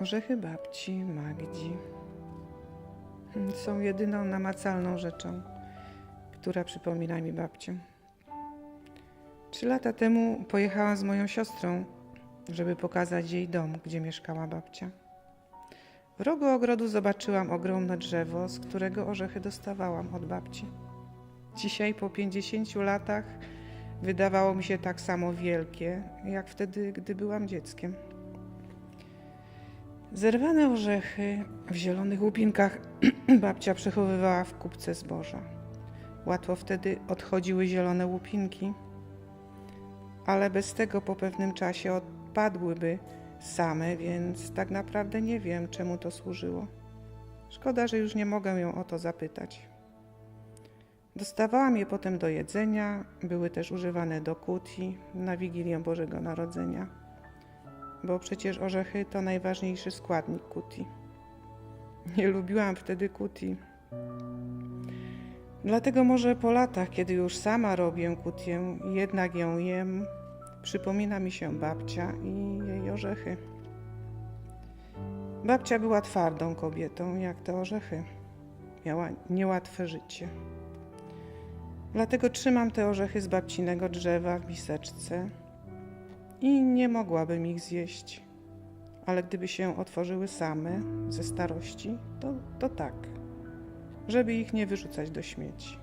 Orzechy babci Magdzi są jedyną namacalną rzeczą, która przypomina mi babcię. Trzy lata temu pojechałam z moją siostrą, żeby pokazać jej dom, gdzie mieszkała babcia. W rogu ogrodu zobaczyłam ogromne drzewo, z którego orzechy dostawałam od babci. Dzisiaj, po 50 latach, wydawało mi się tak samo wielkie, jak wtedy, gdy byłam dzieckiem. Zerwane orzechy w zielonych łupinkach babcia przechowywała w kupce zboża. Łatwo wtedy odchodziły zielone łupinki, ale bez tego po pewnym czasie odpadłyby same, więc tak naprawdę nie wiem, czemu to służyło. Szkoda, że już nie mogę ją o to zapytać. Dostawałam je potem do jedzenia, były też używane do kuti na Wigilię Bożego Narodzenia, bo przecież orzechy to najważniejszy składnik kuti. Nie lubiłam wtedy kuti. Dlatego może po latach, kiedy już sama robię kutię jednak ją jem, przypomina mi się babcia i jej orzechy. Babcia była twardą kobietą, jak te orzechy. Miała niełatwe życie. Dlatego trzymam te orzechy z babcinego drzewa w miseczce i nie mogłabym ich zjeść. Ale gdyby się otworzyły same ze starości, to, to tak, żeby ich nie wyrzucać do śmieci.